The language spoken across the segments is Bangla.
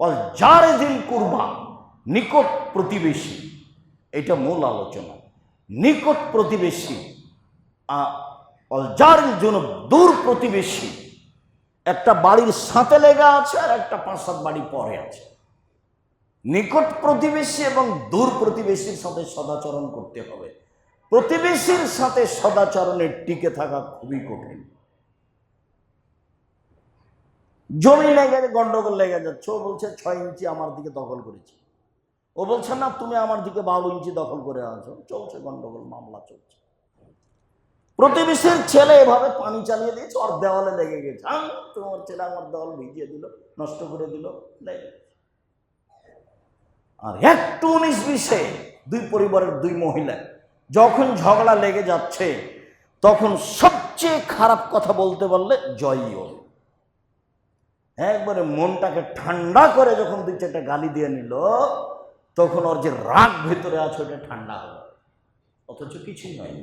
অল যারে দিল কুরবা, নিকট প্রতিবেশী। এটা মূল আলোচনা। নিকট প্রতিবেশী অল জন্য দূর প্রতিবেশী। একটা বাড়ির সাথে লেগা আছে আর একটা পাঁচ সাত বাড়ি পরে আছে। নিকট প্রতিবেশী এবং দূর প্রতিবেশীর সাথে সদাচরণ করতে হবে। প্রতিবেশীর সাথে সদাচরণের টিকে থাকা খুবই কঠিন। জমি লেগে গন্ডগোল লেগে যাচ্ছে। ও বলছে, ছয় ইঞ্চি আমার দিকে দখল করেছে। ও বলছে, না, তুমি আমার দিকে বারো ইঞ্চি দখল করে আছো। চলছে গন্ডগোল, মামলা চলছে। প্রতিবেশীর ছেলে এভাবে পানি চালিয়ে দিয়েছে, ওর দেওয়ালে লেগে গেছে। তোমার ছেলে আমার দেওয়াল ভিজিয়ে দিল, নষ্ট করে দিল। আর একটু উনিশ বিশে দুই পরিবারের দুই মহিলা যখন ঝগড়া লেগে যাচ্ছে, তখন সবচেয়ে খারাপ কথা বলতে বললে জয়ী হল। একবারে মনটাকে ঠান্ডা করে যখন দুই চারটা গালি দিয়ে নিল, তখন ওর যে রাগ ভেতরে আছে, ওটা ঠান্ডা হলো। অথচ কিছুই নয়।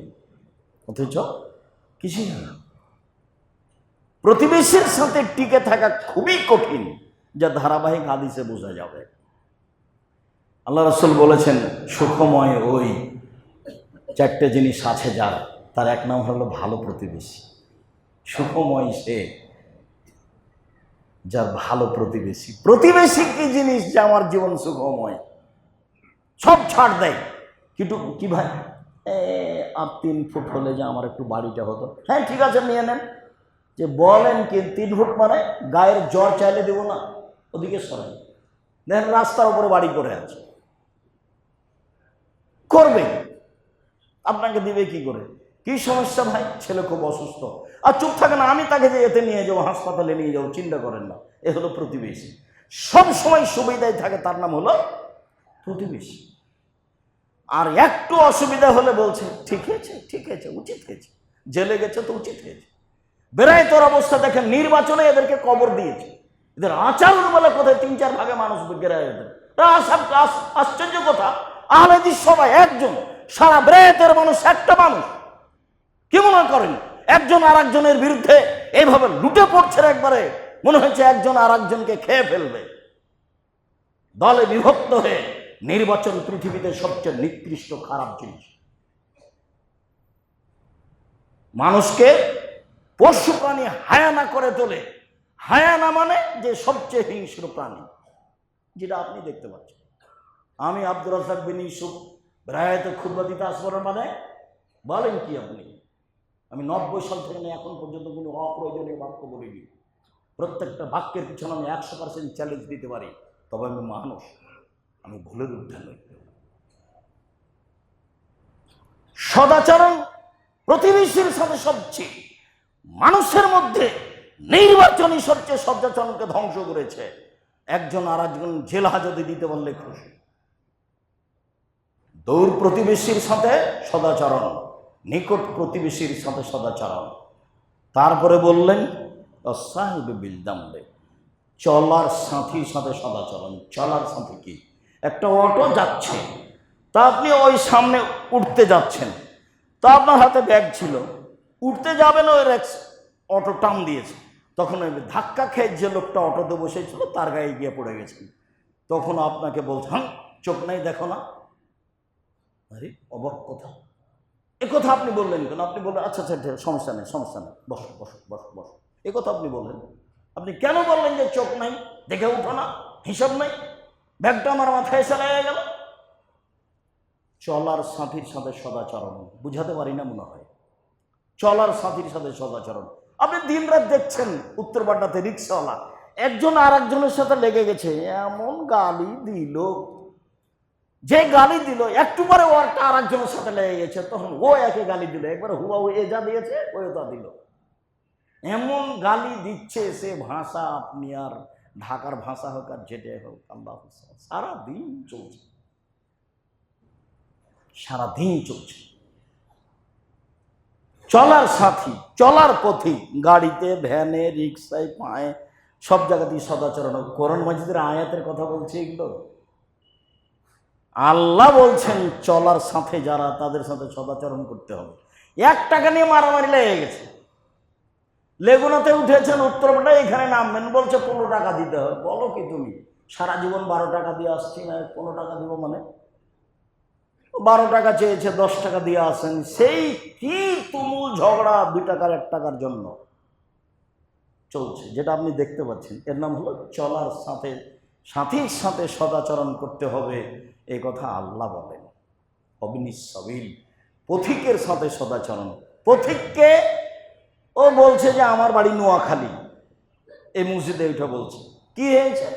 অথচ কিছুই হয় না প্রতিবেশীর সাথে টিকে থাকা খুবই কঠিন, যা ধারাবাহিক হাদিসে বোঝা যাবে। আল্লাহ রসুল বলেছেন, সুখময় ওই চারটে জিনিস আছে যার, তার এক নাম হলো ভালো প্রতিবেশী। সুখময় সে যার ভালো প্রতিবেশী। প্রতিবেশী কি জিনিস যে আমার জীবন সুখময় সব ছাড় দেয়। কিন্তু কি ভাই? আর তিন ফুট হলে যে আমার একটু বাড়িটা হতো। হ্যাঁ ঠিক আছে, নিয়ে নেন। যে বলেন কি, তিন ফুট মানে গায়ের জ্বর চাইলে দেবো না, ওদিকে সরাই। দেখেন রাস্তার উপরে বাড়ি করে আছে করবে। আপনাকে দিবে কি করে? কি সমস্যা ভাই? ছেলে খুব অসুস্থ। আর চুপ থাকে না, আমি তাকে যে এতে নিয়ে যাব, হাসপাতালে নিয়ে যাব, চিন্তা করেন না। এ হলো প্রতিবেশী। সব সময় সুবিধায় থাকে, তার নাম হলো প্রতিবেশী। আর একটু অসুবিধা হলে বলছে, ঠিক হয়েছে ঠিক হয়েছে, উচিত হয়েছে। জেলে গেছে তো উচিত হয়েছে। বেড়ায় তোর অবস্থা দেখেন, নির্বাচনে এদেরকে কবর দিয়েছে। এদের আচরণ বলে কোথায় তিন চার ভাগে মানুষ বেড়ায় এদের। আশ্চর্য কথা। আহলেদি সবাই একজন, সারা বেড়ায়তের মানুষ একটা মানুষ। কি মনে করেন? একজন আর একজনের বিরুদ্ধে এইভাবে লুটে পড়ছে একবারে, মনে হচ্ছে একজন আর একজনকে খেয়ে ফেলবে। দলে বিভক্ত হয়ে নির্বাচন পৃথিবীতে সবচেয়ে নিকৃষ্ট খারাপ জিনিস। মানুষকে পশু প্রাণী হায়ানা করে তোলে। হায়ানা মানে যে সবচেয়ে হিংস্র প্রাণী, যেটা আপনি দেখতে পাচ্ছেন। আমি আব্দুর রাজাক বিন ইউসুফ, রায়ত খুদ্া দিতে আসবরের মানে? বলেন কি আপনি? আমি নব্বই সাল থেকে নিয়ে, এখন পর্যন্ত কোনো অপ্রয়োজনীয় বাক্য বলিনি। প্রত্যেকটা বাক্যের পিছনে আমি একশো পার্সেন্ট চ্যালেঞ্জ দিতে পারি, তবে আমি মানুষ, আমি ভুলের ঊর্ধ্বে নই। সদাচরণ প্রতিবেশীর সাথে সবচেয়ে মানুষের মধ্যে নির্বাচনী সবচেয়ে সদাচরণকে ধ্বংস করেছে। একজন আর একজন জেল হাজতে দিতে বললে খুশি। দৌড় প্রতিবেশীর সাথে সদাচরণ। নিকট প্রতিবেশীর সাথে সদাচরণ। তারপরে বললেন সাহেব চলার সাথীর সাথে সদাচরণ। চলার সাথী কি? একটা অটো যাচ্ছে। তা আপনি ওই সামনে উঠতে যাচ্ছেন। তা আপনার হাতে ব্যাগ ছিল। উঠতে যাবেন ওই রেক্স। অটো টান দিয়েছে। তখন ওই ধাক্কা খেয়ে যে লোকটা অটোতে বসেছিল, তার গায়ে গিয়ে পড়ে গেছেন তখন আপনাকে বলছে হ্যাঁ চোখ নাই, দেখো না। আরে, অবাক কথা। কথা আপনি বললেন কেন? আপনি বললেন আচ্ছা আচ্ছা আছে, সমস্যা নেই সমস্যা নেই। বসো বসো বসো বসো। এ কথা আপনি বললেন। আপনি কেন বললেন যে চোখ নাই? দেখে উঠো না হিসাব নাই। ব্যাগটা আমার মাথায় লেগে গেল। চলার সাথীর সাথে সদাচরণ বুঝাতে পারি না মনে হয়। চলার সাথীর সাথে সদাচরণ। আপনি দিন রাত দেখছেন উত্তর পাড্ডাতে রিক্সাওয়ালা। একজন আর একজনের সাথে লেগে গেছে। এমন গালি দিল। যে গালি দিল, একটু পরে ও আর একজনের সাথে লেগে গেছে, তখন ও একে গালি দিল। একবার হুয়া ও এ যা দিয়েছে, ও তা দিল। এমন গালি দিচ্ছে সে ভাষা আপনি আর ঢাকার ভাষা হোক আর যেটে হোক, আল্লাহ সারাদিন চলছে। সারাদিন চলছে। চলার সাথী, চলার পথে গাড়িতে, ভ্যানে, রিক্সায়, পায়ে, সব জায়গাতেই সদাচরণ। করণ মসজিদের আয়াতের কথা বলছে এগুলো। আল্লাহ বলছেন, চলার সাথে যারা তাদের সাথে সদাচরণ করতে হবে। এক টাকা নিয়ে মারামারি লেগে গেছে। লেগুনাতে উঠেছেন উত্তরপাটা এখানে নামবেন, বলছে, পনেরো টাকা দিতে হবে। বলো কি তুমি? সারা জীবন বারো টাকা দিয়ে আসছি না, পনেরো টাকা দিব মানে? বারো টাকা চেয়েছে, দশ টাকা দিয়ে আসেন। সেই কি তুমুল ঝগড়া, দুই টাকার, এক টাকার জন্য চলছে, যেটা আপনি দেখতে পাচ্ছেন। এর নাম হলো, চলার সাথে, সাথীর সাথে সদাচরণ করতে হবে। এই কথা আল্লাহ বলেন। অবিনিসবিল পথিকের সাথে সদাচরণ। পথিককে ও বলছে যে, আমার বাড়ি নোয়াখালী। এই মসজিদে ওইটা বলছে, কি হয়েছে?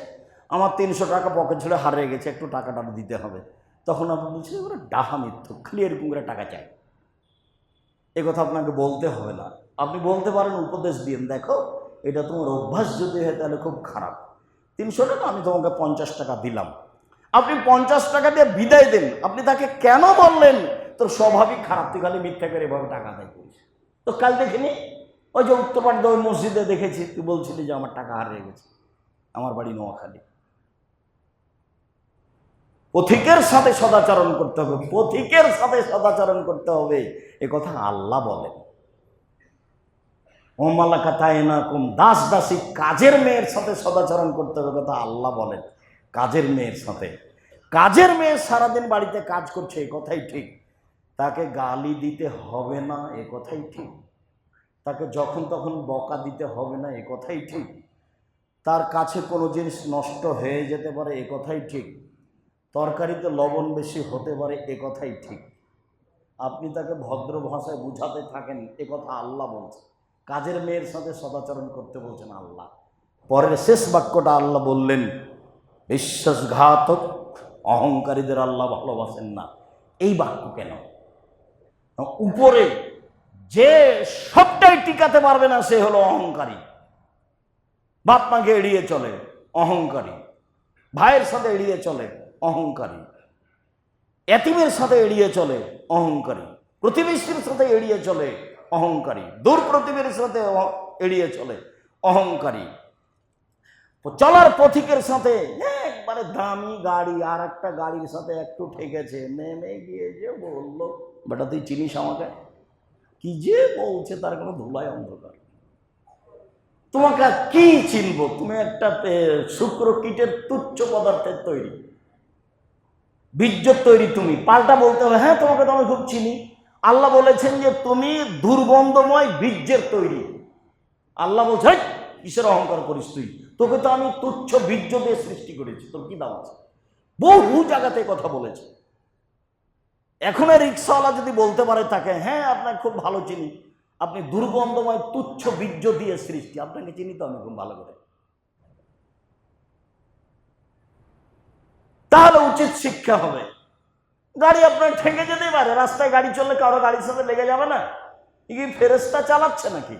আমার তিনশো টাকা পকেট ছেড়ে হারিয়ে গেছে, একটু টাকাটা দিতে হবে। তখন আপনি বলছেন ওরা ডাহা মিথ্যুক, খালি এরকম করে টাকা চাই। এ কথা আপনাকে বলতে হবে না। আপনি বলতে পারেন, উপদেশ দিন। দেখো, এটা তোমার অভ্যাস যদি হয়, তাহলে খুব খারাপ। তিনশো টাকা, আমি তোমাকে পঞ্চাশ টাকা দিলাম। আপনি পঞ্চাশ টাকা দিয়ে বিদায় দেন। আপনি তাকে কেন বললেন? তোর স্বাভাবিক খারাপ। তুই খালি মিথ্যা করে এভাবে টাকা দেয় তো কাল দেখিনি? ওই যে উত্তরপাড়া ওই মসজিদে দেখেছি, তুই বলছিলি যে আমার টাকা হারিয়ে গেছে। আমার বাড়ি নোয়াখালী। পথিকের সাথে সদাচরণ করতে হবে। পথিকের সাথে সদাচরণ করতে হবে। এ কথা আল্লাহ বলেন। ওমালাকা তাই না কম দাস দাসী কাজের মেয়ের সাথে সদাচরণ করতে হবে কথা আল্লাহ বলেন। কাজের মেয়ের সাথে। কাজের মেয়ে সারাদিন বাড়িতে কাজ করছে, এ কথাই ঠিক। তাকে গালি দিতে হবে না, এ কথাই ঠিক। তাকে যখন তখন বকা দিতে হবে না, এ কথাই ঠিক। তার কাছে কোনো জিনিস নষ্ট হয়ে যেতে পারে, এ কথাই ঠিক। তরকারিতে লবণ বেশি হতে পারে, এ কথাই ঠিক। আপনি তাকে ভদ্র ভাষায় বুঝাতে থাকেন, এ কথা আল্লাহ বলছে। কাজের মেয়ের সাথে সদাচরণ করতে বলছেন আল্লাহ। পরের শেষ বাক্যটা আল্লাহ বললেন বিশ্বাসঘাতক অহংকারীদের আল্লাহ ভালোবাসেন না। এই বাক্য কেন? উপরে যে সবটাই টিকাতে পারবে না, সে হলো অহংকারী। বাপ মাকে এড়িয়ে চলে, অহংকারী। ভাইয়ের সাথে এড়িয়ে চলে, অহংকারী। এতিমের সাথে এড়িয়ে চলে, অহংকারী। প্রতিবেশীর সাথে এড়িয়ে চলে, অহংকারী। দূর প্রতিবের সাথে এড়িয়ে চলে, অহংকারী। চলার পথিকের সাথে একবারে দামি গাড়ি আর একটা গাড়ির সাথে একটু ঠেকেছে। নেমে গিয়ে যে বলল বেটা তুই চিনিস আমাকে? কি যে বলছে তার কোনো ধুলাই অন্ধকার। তোমাকে কি চিনবো? তুমি একটা শুক্র কীটের তুচ্ছ পদার্থের তৈরি। বীর্যর তৈরি তুমি। পাল্টা বলতে হবে হ্যাঁ তোমাকে তো আমি খুব চিনি। আল্লাহ বলেছেন যে তুমি দুর্গন্ধময় বীর্যের তৈরি। আল্লাহ বলছে "হেই, কিসের অহংকার করিস তুই। তোকে তো আমি তুচ্ছ বীর্য দিয়ে সৃষ্টি করেছি। তোর কি দাম আছে? বহু জায়গাতে কথা বলেছে। এখন রিক্সাওয়ালা যদি বলতে পারে তাকে হ্যাঁ আপনাকে খুব ভালো চিনি। আপনি দুর্গন্ধময় তুচ্ছ বীর্য দিয়ে সৃষ্টি। আপনাকে চিনি তো আমি খুব ভালো করে। তাহলে উচিত শিক্ষা হবে। গাড়ি আপনার ঠেকে যেতে পারে। রাস্তায় গাড়ি চললে কারও গাড়ির সাথে লেগে যাবে না। কি ফেরেস্তা চালাচ্ছে নাকি?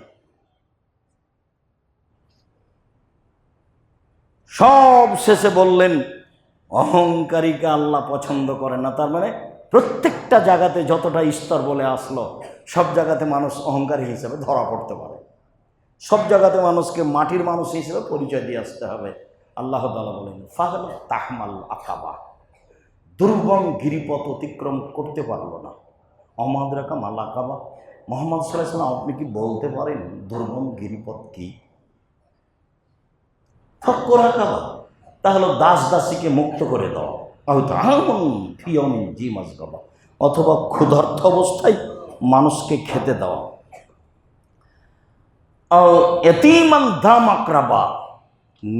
সব শেষে বললেন, অহংকারীকে আল্লাহ পছন্দ করে না। তার মানে প্রত্যেকটা জায়গাতে যতটা স্তর বলে আসলো, সব জায়গাতে মানুষ অহংকারী হিসেবে ধরা পড়তে পারে। সব জায়গাতে মানুষকে মাটির মানুষ হিসেবে পরিচয় দিয়ে আসতে হবে। আল্লাহ তালা বলেন ফাহল তাহমাল আকাবা। দুর্গম গিরিপথ অতিক্রম করতে পারল না। অমাদ রাখা মাল আকাবা? মোহাম্মদ সাল্লাহ আপনি কি বলতে পারেন দুর্গম গিরিপথ কি? ফক্কর আকাবা তাহলে দাস দাসীকে মুক্ত করে দাও। জি মাজগাবা অথবা ক্ষুধার্থ অবস্থায় মানুষকে খেতে দেওয়া এতিমান দাম আক্রাবা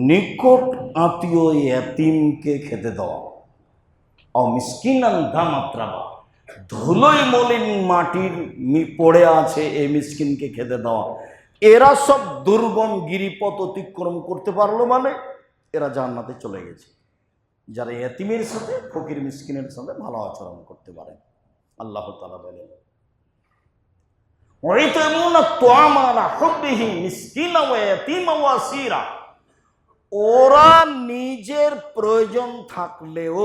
নিকট আত্মীয় এতিমকে খেতে দেওয়া ও দাম আক্রাবা ধুলোই মলিন মাটির পড়ে আছে এই মিসকিনকে খেতে দেওয়া এরা সব দুর্গম গিরিপথ অতিক্রম করতে পারল মানে এরা জান্নাতে চলে গেছে। যারা এতিমের সাথে, ফকির মিসকিনের সাথে ভালো আচরণ করতে পারে। আল্লাহ তালা বলেন ওরা নিজের প্রয়োজন থাকলেও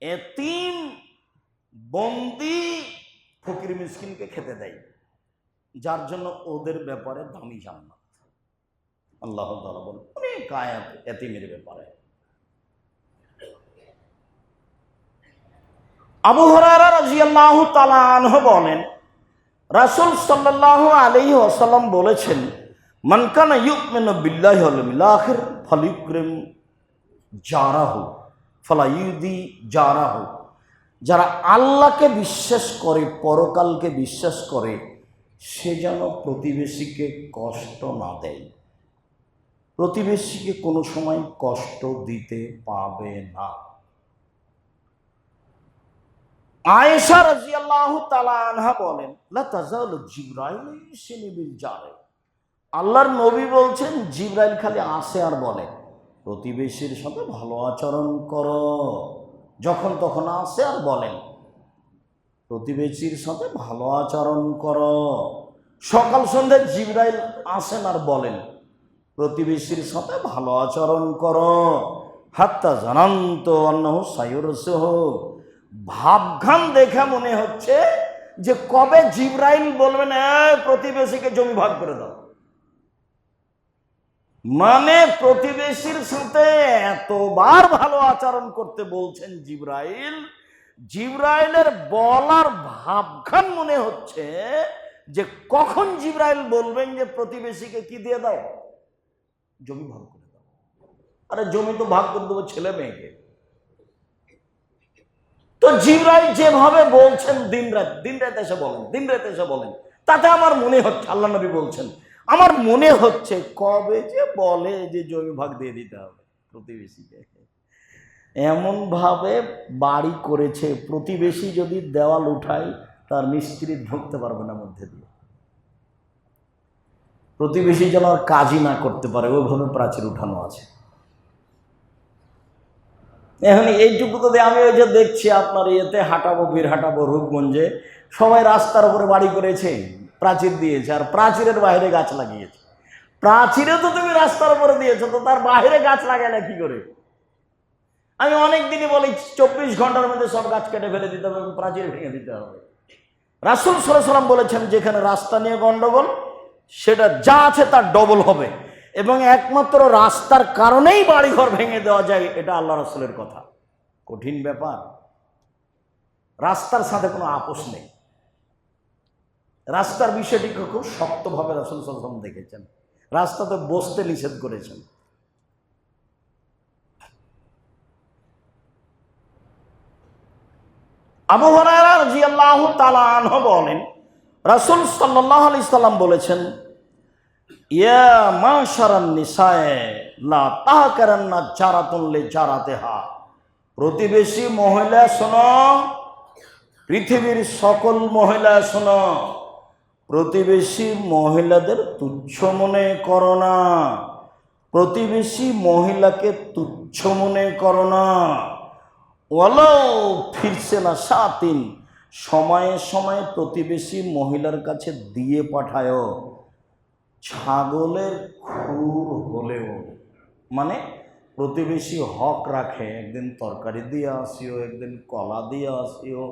এতিম বন্দি ফকির মিসকিনকে খেতে দেয়। যার জন্য ওদের ব্যাপারে দামি জান্নাত। আল্লাহ বলেন, অনেক আয়াত এতিমের ব্যাপারে। বলেন, রাসূল সাল্লাল্লাহু আলাইহি ওয়াসাল্লাম বলেছেন বিল্লাহি ইউদি জারাহু। যারা আল্লাহকে বিশ্বাস করে, পরকালকে বিশ্বাস করে সে যেন প্রতিবেশীকে কষ্ট না দেয়। প্রতিবেশীকে কোনো সময় কষ্ট দিতে পাবে না। আয়েশা রাজিয়াল্লাহু তাআলা আনহা বলেন, লা তাজালু জিবরাইল ইসিনি বিল জারে। আল্লাহর নবী বলছেন, জিবরাইল খালি আসে আর বলে, প্রতিবেশীর সাথে ভালো আচরণ করো। যখন তখন আসে আর বলেন প্রতিবেশীর সাথে ভালো আচরণ করো। সকাল সন্ধ্যে জিবরাইল আসেন আর বলেন প্রতিবেশীর সাথে ভালো আচরণ করো। হাত্তা জানান্ত অন্য হোক ভাবঘাম দেখে মনে হচ্ছে যে কবে জিব্রাইল বলবেন "এই, প্রতিবেশীকে জমি ভাগ করে দাও। মানে প্রতিবেশীর সাথে এতবার ভালো আচরণ করতে বলছেন জিব্রাইল জিব্রাইলের বলার ভাবখান মনে হচ্ছে যে কখন জিব্রাইল বলবেন যে প্রতিবেশীকে কি দিয়ে দাও? জমি ভাগ করে দাও। আরে জমি তো ভাগ করে দেবো ছেলে মেয়েকে। তো জিব্রাইল যেভাবে বলছেন দিন রাত দিন রাত এসে বলেন, দিন রাত এসে বলেন, তাতে আমার মনে হচ্ছে, আল্লাহ নবী বলছেন, আমার মনে হচ্ছে কবে যে বলে যে জমি ভাগ দিয়ে দিতে হবে প্রতিবেশীকে। এমন ভাবে বাড়ি করেছে, প্রতিবেশী যদি দেওয়াল উঠায়, তার মিস্ত্রি ঢুকতে পারবে না মধ্যে দিয়ে। প্রতিবেশী যেন আর কাজই না করতে পারে, ওইভাবে প্রাচীর উঠানো আছে। এখন এইটুকু তো আমি ওই যে দেখছি আপনার ইয়েতে হাঁটাবো বীর হাঁটাবো রূপগঞ্জে, সবাই রাস্তার উপরে বাড়ি করেছে, প্রাচীর দিয়েছে, আর প্রাচীরের বাইরে গাছ লাগিয়েছে। প্রাচীরে তো তুমি রাস্তার উপরে দিয়েছ, তো তার বাইরে গাছ লাগায় না কি করে? আমি অনেক দিনই বলি, চব্বিশ ঘণ্টার মধ্যে সব গাছ কেটে ফেলে দিতে হবে এবং প্রাচীর ভেঙে দিতে হবে। রাসুল সাল্লাম বলেছেন, যেখানে রাস্তা নিয়ে গন্ডগোল, সেটা যা আছে তার ডবল হবে। এবং একমাত্র রাস্তার কারণেই বাড়িঘর ভেঙে দেওয়া যায়, এটা আল্লাহ রাসুলের কথা। কঠিন ব্যাপার। রাস্তার সাথে কোনো আপোষ নেই। রাস্তার বিষয়টিকে খুব শক্তভাবে রাসুল সাল্লাম দেখেছেন। রাস্তাতে বসতে নিষেধ করেছেন। আবু হরায়রা রাদিয়াল্লাহু তাআলা আনহু বলেন, রাসূল সাল্লাল্লাহু আলাইহি সাল্লাম বলেছেন, ইয়া মাশারান নিসায়ে, লা তাহকারান্না জারাতুন লি জারাতিহা প্রতিবেশী মহিলা শোনো, পৃথিবীর সকল মহিলা শোনো, প্রতিবেশী মহিলাদের তুচ্ছ মনে করো না। প্রতিবেশী মহিলাকে তুচ্ছ মনে করো না। ওয়ালাও ফিরছে না সাতিন। সময়ে সময়ে প্রতিবেশী মহিলার কাছে দিয়ে পাঠায় ছাগলের খুর হলেও। মানে প্রতিবেশী হক রাখে, একদিন তরকারি দিয়ে আসিও, একদিন কলা দিয়ে আসিও,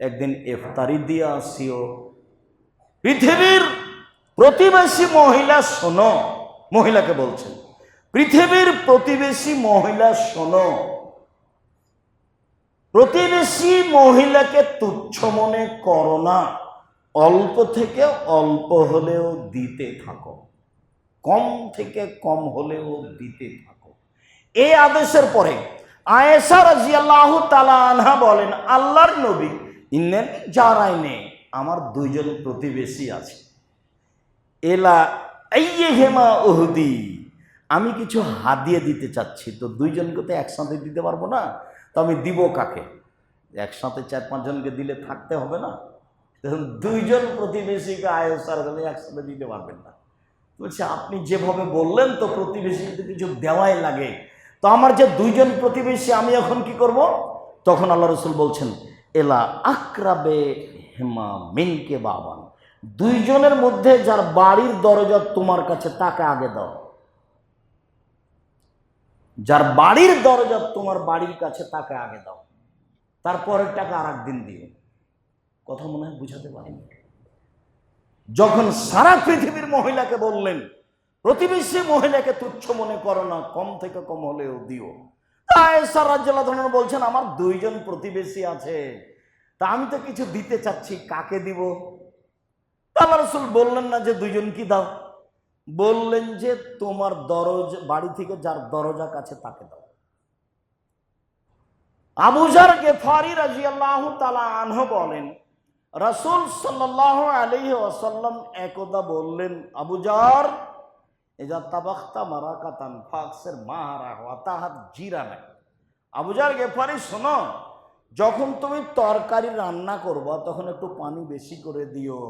একদিন ইফতারি দিয়ে আসিও। পৃথিবীর প্রতিবেশী মহিলা শোনো, মহিলাকে বলছেন, পৃথিবীর প্রতিবেশী মহিলা শোনো। প্রতিবেশী মহিলাকে তুচ্ছ মনে করো না। অল্প থেকে অল্প হলেও দিতে থাকো। কম থেকে কম হলেও দিতে থাকো। এই আদেশের পরে আয়েশা রাজিয়াল্লাহু তালা আনহা বলেন, আল্লাহর নবী ইন্নেন যারাই নে আমার দুইজন প্রতিবেশী আছে। এলা এই হেমা উহুদি, আমি কিছু হাদিয়ে দিতে চাচ্ছি, তো দুইজনকে তো একসাথে দিতে পারব না? তো আমি দিব কাকে? একসাথে চার পাঁচজনকে দিলে থাকতে হবে না? দুইজন প্রতিবেশীকে আয়সার গেলে একসাথে দিতে পারবেন না। বলছে, আপনি যেভাবে বললেন তো প্রতিবেশীকে কিছু দেওয়াই লাগে। তো আমার যে দুইজন প্রতিবেশী, আমি এখন কি করব? তখন আল্লাহ রসুল বলছেন, এলা আক্রাবে হেমা মিনকে বাবান। দুইজনের মধ্যে যার বাড়ির দরজা তোমার কাছে তাকে আগে দাও। যার বাড়ির দরজা তোমার বাড়ির কাছে, তাকে আগে দাও। তারপরের টাকা আর একদিন দিও। কথা মনে হয় বুঝাতে পারিনি। যখন সারা পৃথিবীর মহিলাকে বললেন, প্রতিবেশী মহিলাকে তুচ্ছ মনে করো না, কম থেকে কম হলেও দিও। আয়েশা রাজ্জাল্লাহ ধরনের বলছেন, আমার দুইজন প্রতিবেশী আছে। তা আমি তো কিছু দিতে চাচ্ছি, কাকে দিব? আল্লাহ রসুল বললেন না যে, দুইজন কি দাও? বললেন যে, তোমার দরজা, বাড়ি থেকে যার দরজা কাছে তাকে দাও। আবুজার গেফারি রাজিয়াল্লাহ তালা আনহ বলেন, রাসূল সাল্লাহ আলাইহি ওয়াসাল্লাম একদা বললেন আবুজার এজা তাবাখতা মারাকাতান, ফাকসের মাহারা হওয়া তাহার জিরা নাই। আবুজার গেফারি, শোনো, যখন তুমি তরকারি রান্না করবা, তখন একটু পানি বেশি করে দিও।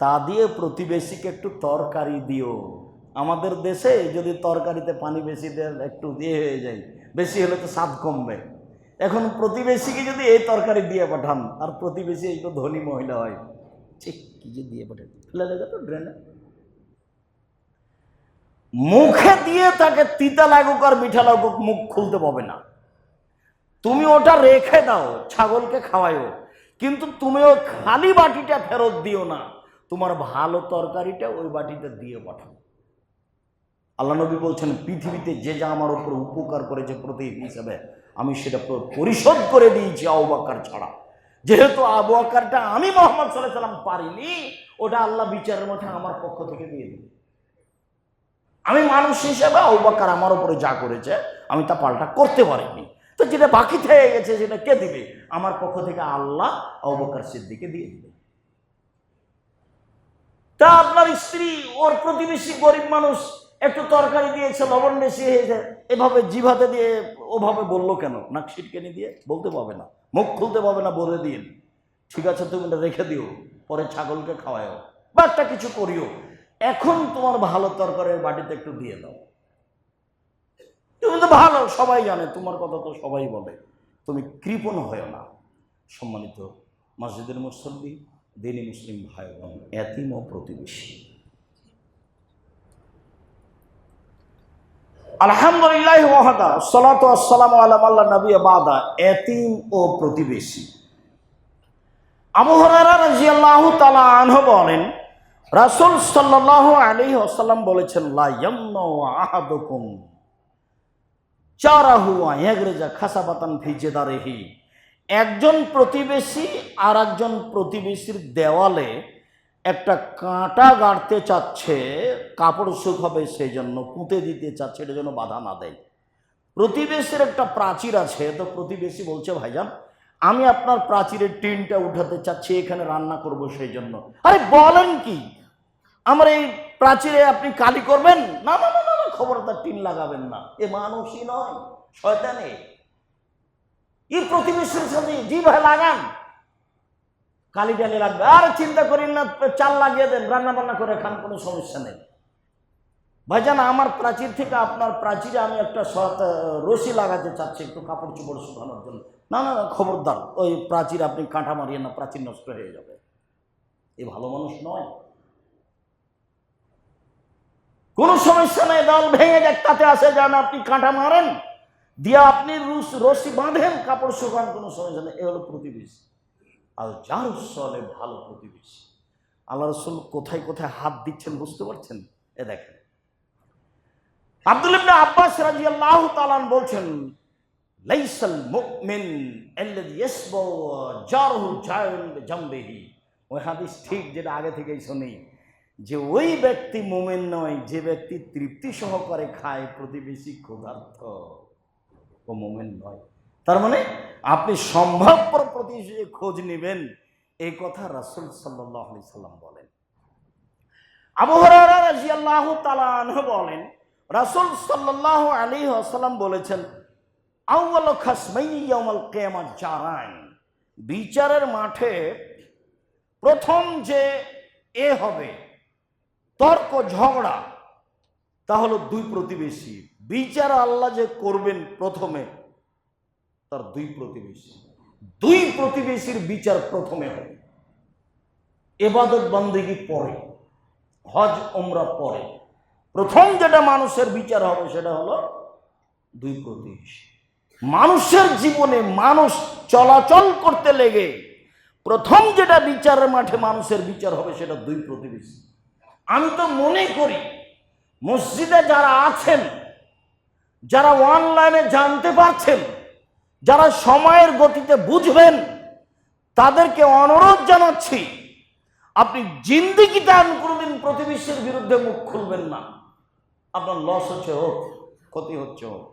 তা দিয়ে প্রতিবেশীকে একটু তরকারি দিও। আমাদের দেশে যদি তরকারিতে পানি বেশি দেয়, একটু দিয়ে হয়ে যায়, বেশি হলে তো স্বাদ কমবে। এখন প্রতিবেশীকে যদি এই তরকারি দিয়ে পাঠান, আর প্রতিবেশী একটু ধনী মহিলা হয়। ঠিক কি যে দিয়ে পাঠান ফেলে দেবে তো ড্রেনে মুখে দিয়ে তাকে তিতা লাগুক আর মিঠা লাগুক, মুখ খুলতে পাবে না। তুমি ওটা রেখে দাও, ছাগলকে খাওয়াইও কিন্তু তুমি ওই খালি বাটিটা ফেরত দিও না। তোমার ভালো তরকারিটা ওই বাটিতে দিয়ে পাঠাও। আল্লাহ নবী বলছেন, পৃথিবীতে যে যা আমার উপর উপকার করেছে প্রতীক হিসাবে, আমি সেটা পরিশোধ করে দিয়েছি আবাক্কার ছাড়া। যেহেতু আবু আকারটা আমি মোহাম্মদ সাল্লাহ সাল্লাম পারিনি, ওটা আল্লাহ বিচারের মধ্যে আমার পক্ষ থেকে দিয়ে দিই আমি মানুষ হিসেবে আবাক্কার আমার উপরে যা করেছে, আমি তা পাল্টা করতে পারিনি। তো যেটা বাকি থেকে গেছে সেটা কে দিবে? আমার পক্ষ থেকে আল্লাহ আবাক্কার সিদ্দিকে দিয়ে দিবে। তা আপনার স্ত্রী, ওর প্রতিবেশী গরিব মানুষ একটু তরকারি দিয়েছে, লবণ বেশি হয়েছে, এভাবে জিভাতে দিয়ে ওভাবে বলল কেন? নাক ছিটকেনি দিয়ে বলতে পাবে না, মুখ খুলতে পাবে না, বলে দিন। ঠিক আছে, তুমি এটা রেখে দিও, পরে ছাগলকে খাওয়াও বা একটা কিছু করিও। এখন তোমার ভালো তরকারির বাটিতে একটু দিয়ে দাও। তুমি তো ভালো, সবাই জানে, তোমার কথা তো সবাই বলে। তুমি কৃপণ হয়েও না। সম্মানিত মসজিদের মুসল্লি দিনী মুসলিম ভাই বোন, এতিম ও প্রতিবেশী। আলহামদুলিল্লাহ ওয়াহাদা সালাতু আসসালামু আলা আল্লাহ নবী বাদা, এতিম ও প্রতিবেশী। আবু হুরায়রা রাদিয়াল্লাহু তাআলা আনহু বলেন, রাসূল সাল্লাল্লাহু আলাইহি ওয়াসাল্লাম বলেছেন আহাদুকুম চারাহু একজন প্রতিবেশী আর একজন প্রতিবেশীর দেওয়ালে একটা কাঁটা গাড়তে চাচ্ছে কাপড় শুকাবে সেই জন্য পুঁতে দিতে চাচ্ছে এটা যেন বাধা না দেয়। প্রতিবেশীর একটা প্রাচীর আছে তো প্রতিবেশী বলছে ভাইজান আমি আপনার প্রাচীরের টিনটা উঠাতে চাচ্ছি এখানে রান্না করব সেই জন্য আরে বলেন কি? আমার এই প্রাচীরে আপনি কালি করবেন? না না না না, খবরদার টিন লাগাবেন না। এ মানুষই নয় শয়তানে। এই প্রতিবেশীর সাথে জি ভাই লাগান। কালি ডালি লাগবে। আর চিন্তা করেন না চাল লাগিয়ে দেন রান্না বান্না করে খান কোনো সমস্যা নেই। ভাইজান আমার প্রাচীর থেকে আপনার প্রাচীরে আমি একটা রশি লাগাতে চাচ্ছি একটু কাপড় চোপড় শুকানোর জন্য। না না না, খবরদার ওই প্রাচীর আপনি কাঁটা মারিয়ে না প্রাচীর নষ্ট হয়ে যাবে। এ ভালো মানুষ নয়। কোনো সমস্যা নেই দল ভেঙে যাক তাতে আসে যান আপনি কাঁটা মারেন। দিয়ে আপনি রশি বাঁধেন, কাপড় শুকান, কোনো সমস্যা নেই। এ হলো প্রতিবেশী। আর যার চলে ভালো প্রতিবেশী। আল্লাহ রসুল কোথায় কোথায় হাত দিচ্ছেন বুঝতে পারছেন? এ দেখেন। আব্দুল ইবনে আব্বাস রাদিয়াল্লাহু তাআলা বলছেন, লাইসাল মুমিন আল্লাযী ইয়াসবু জারহু জায়ন বিজামবিহি। ওই হাদিস ঠিক যেটা আগে থেকেই শুনি, যে ওই ব্যক্তি মুমিন নয়, যে ব্যক্তি তৃপ্তি সহকারে খায়, প্রতিবেশী ক্ষুধার্ত। ও মুমিন নয়। তার মানে আপনি সম্ভাব্য প্রতিবেশী খোঁজ নেবেন, এই কথা রাসূল আলাইহি সাল্লাম বলেন। আবু হুরায়রা রাদিয়াল্লাহু তাআলা বলেন, রাসূল সাল্লাল্লাহু আলাইহি ওয়াসাল্লাম বলেছেন, আউয়ালু খাসমাইনি ইয়াউমাল কিয়ামা জারান বিচারের মাঠে প্রথম যে এ হবে, তর্ক ঝগড়া, তা হলো দুই প্রতিবেশী। বিচার আল্লাহ যে করবেন প্রথমে, তার দুই প্রতিবেশী। দুই প্রতিবেশীর বিচার প্রথমে হবে। এবাদত বন্দেগি পরে, হজ ওমরা পরে। প্রথম যেটা মানুষের বিচার হবে সেটা হলো দুই প্রতিবেশী। মানুষের জীবনে মানুষ চলাচল করতে লেগে প্রথম যেটা বিচারের মাঠে মানুষের বিচার হবে সেটা দুই প্রতিবেশী। আমি তো মনে করি, মসজিদে যারা আছেন যারা অনলাইনে জানতে পারছেন, যারা সময়ের গতিতে বুঝবেন, তাদেরকে অনুরোধ জানাচ্ছি, আপনি জিন্দিগিতে আমি কোনোদিন প্রতিবেশীর বিরুদ্ধে মুখ খুলবেন না। আপনার লস হচ্ছে হোক, ক্ষতি হচ্ছে হোক।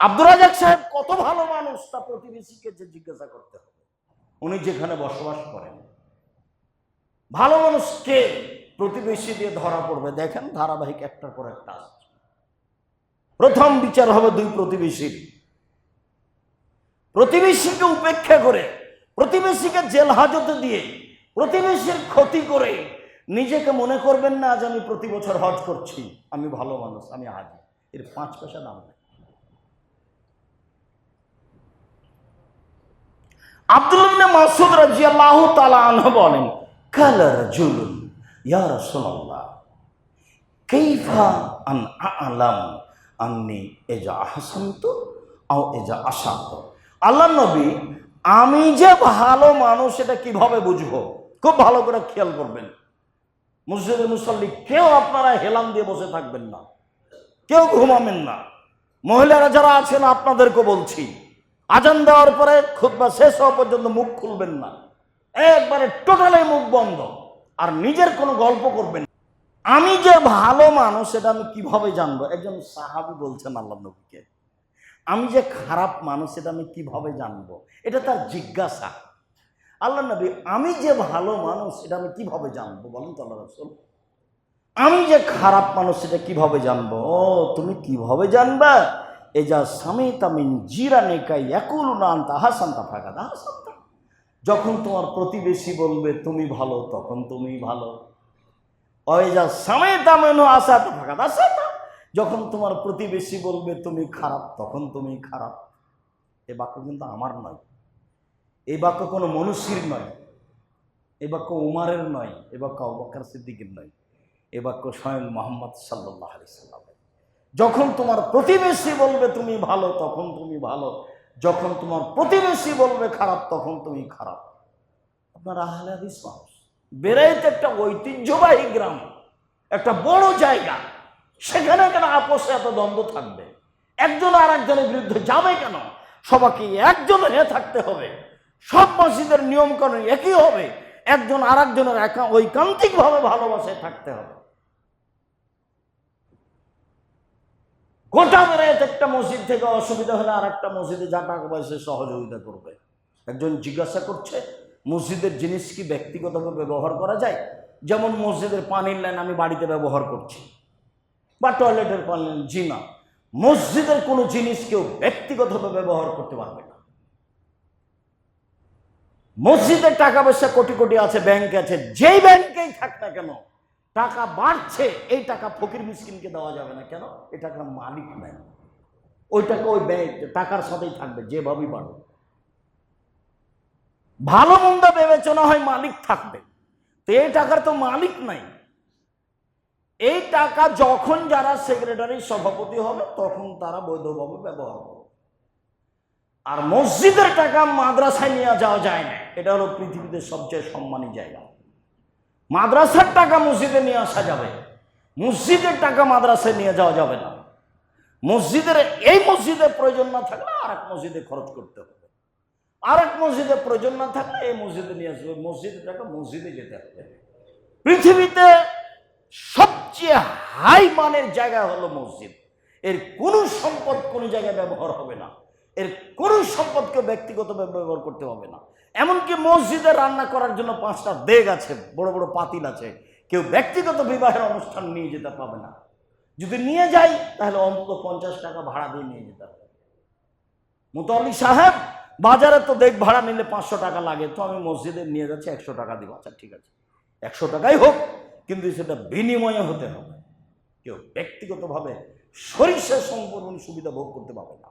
আব্দুর রাজাক সাহেব কত ভালো মানুষ, তা প্রতিবেশীকে যে জিজ্ঞাসা করতে হবে। উনি যেখানে বসবাস করেন, ভালো মানুষ কে? প্রতিবেশী দিয়ে ধরা পড়বে। দেখেন ধারাবাহিক একটার পর একটা প্রথম বিচার হবে দুই প্রতিবেশীর। প্রতিবেশীকে উপেক্ষা করে, প্রতিবেশীকে জেল হাজতে দিয়ে, প্রতিবেশীর ক্ষতি করে নিজেকে মনে করবেন না, আজ আমি প্রতি বছর হজ করছি। আমি ভালো মানুষ, আমি হাজি। এর পাঁচ পয়সা দাম নেই। আব্দুল্লাহ মাসুদ আনহু বলেন, কালা রাজুলুন ইয়া রাসূলুল্লাহ, কাইফা আন আ'লাম এজা আহসানতু আও এজা আসান্ত আল্লাহ নবী, আমি যে ভালো মানুষ, এটা কীভাবে বুঝব? খুব ভালো করে খেয়াল করবেন। মুসলিম মুসল্লি, কেউ আপনারা হেলাম দিয়ে বসে থাকবেন না। কেউ ঘুমাবেন না। মহিলারা যারা আছেন, আপনাদেরকে বলছি, আজান দেওয়ার পরে খুতবা শেষ হওয়া পর্যন্ত মুখ খুলবেন না। একবারে টোটালি মুখ বন্ধ। আর নিজের কোনো গল্প করবেন। আমি যে ভালো মানুষ, সেটা আমি কীভাবে জানব? একজন সাহাবি বলছেন আল্লাহ নবীকে, আমি যে খারাপ মানুষ, সেটা আমি কীভাবে জানব? এটা তার জিজ্ঞাসা। আল্লাহ নবী, আমি যে ভালো মানুষ এটা আমি কীভাবে জানব? বলেন তো আল্লাহ রসুল। আমি যে খারাপ মানুষ, সেটা কীভাবে জানব? ও, তুমি কীভাবে জানবা? এ যা স্বামী তামিন জিরা নেকাই একুল নান তাহাসান্তা ফাঁকা তাহাসান্তা যখন তোমার প্রতিবেশী বলবে, তুমি ভালো, তখন তুমি ভালো। যা স্বামী তামিন আসা তো ফাঁকা তাহাসান্তা যখন তোমার প্রতিবেশী বলবে, তুমি খারাপ, তখন তুমি খারাপ। এ বাক্য কিন্তু আমার নয়। এই বাক্য কোনো মনুষ্যের নয়। এ বাক্য উমারের নয়। এ বাক্য অবকার সিদ্দিকের নয়। এ বাক্য স্বয়ং মোহাম্মদ সাল্লাহ আলি সাল্লামের। যখন তোমার প্রতিবেশী বলবে, তুমি ভালো, তখন তুমি ভালো। যখন তোমার প্রতিবেশী বলবে খারাপ, তখন তুমি খারাপ। আপনার আহলে হাদিস মানুষ। বেড়াইতে একটা ঐতিহ্যবাহী গ্রাম, একটা বড় জায়গা, সেখানে কেন আপোষে এত দ্বন্দ্ব থাকবে? একজন আর একজনের বিরুদ্ধে যাবে কেন? সবাইকে একজন হয়ে থাকতে হবে। সব মসজিদের নিয়মকানুন একই হবে। একজন আর একজনের একা ঐকান্তিকভাবে ভালোবাসায় থাকতে হবে। গোটা বেড়াইতে একটা মসজিদ থেকে অসুবিধা হলে আর একটা মসজিদে যা টাকা পয়সা সহযোগিতা করবে। একজন জিজ্ঞাসা করছে, মসজিদের জিনিস কি ব্যক্তিগতভাবে ব্যবহার করা যায়? যেমন মসজিদের পানির লাইন আমি বাড়িতে ব্যবহার করছি। বা টয়লেটের পানি লাইন জি না। মসজিদের কোনো জিনিস কেউ ব্যক্তিগতভাবে ব্যবহার করতে পারবে না। মসজিদের টাকা পয়সা কোটি কোটি আছে ব্যাংক আছে, যেই ব্যাংকেই থাক না কেন টাকা বাড়ছে, এই টাকা ফকির মিসকিনকে দেওয়া যাবে না। কেন? এই টাকার মালিক নাই। ওই টাকা ওই ব্যয়, টাকার সাথেই থাকবে, যেভাবেই বাড়বে ভালো মন্দ বিবেচনা হয় মালিক থাকবে। তো এই টাকার তো মালিক নাই। এই টাকা যখন যারা সেক্রেটারি সভাপতি হবে, তখন তারা বৈধভাবে ব্যবহার করবে। আর মসজিদের টাকা মাদ্রাসায় নিয়ে যাওয়া যায় না। এটা হলো পৃথিবীতে সবচেয়ে সম্মানী জায়গা। মাদ্রাসার টাকা মসজিদে নিয়ে আসা যাবে। মসজিদের টাকা মাদ্রাসায় নিয়ে যাওয়া যাবে না। মসজিদের, এই মসজিদের প্রয়োজন না থাকলে আর এক মসজিদে খরচ করতে হবে। আর এক মসজিদে প্রয়োজন না থাকলে এই মসজিদে নিয়ে আসবে। মসজিদের টাকা মসজিদে যেতে হবে। পৃথিবীতে সবচেয়ে হাই মানের জায়গা হলো মসজিদ। এর কোনো সম্পদ কোনো জায়গায় ব্যবহার হবে না। এর কোনো সম্পদকে ব্যক্তিগতভাবে ব্যবহার করতে হবে না। এমনকি মসজিদে রান্না করার জন্য পাঁচটা দেগ আছে, বড় বড় পাতিল আছে। কেউ ব্যক্তিগত বিবাহের অনুষ্ঠান নিয়ে যেতে পাবে না। যদি নিয়ে যাই, তাহলে অন্তত পঞ্চাশ টাকা ভাড়া দিয়ে নিয়ে যেতে হবে। মুতল্লি সাহেব, বাজারে তো দেখ ভাড়া নিলে পাঁচশো টাকা লাগে, তো আমি মসজিদে নিয়ে যাচ্ছি, একশো টাকা দিব। আচ্ছা ঠিক আছে। একশো টাকাই হোক, কিন্তু সেটা বিনিময়ে হতে হবে। কেউ ব্যক্তিগতভাবে সরিষা সম্পূর্ণ সুবিধা ভোগ করতে পারবে না।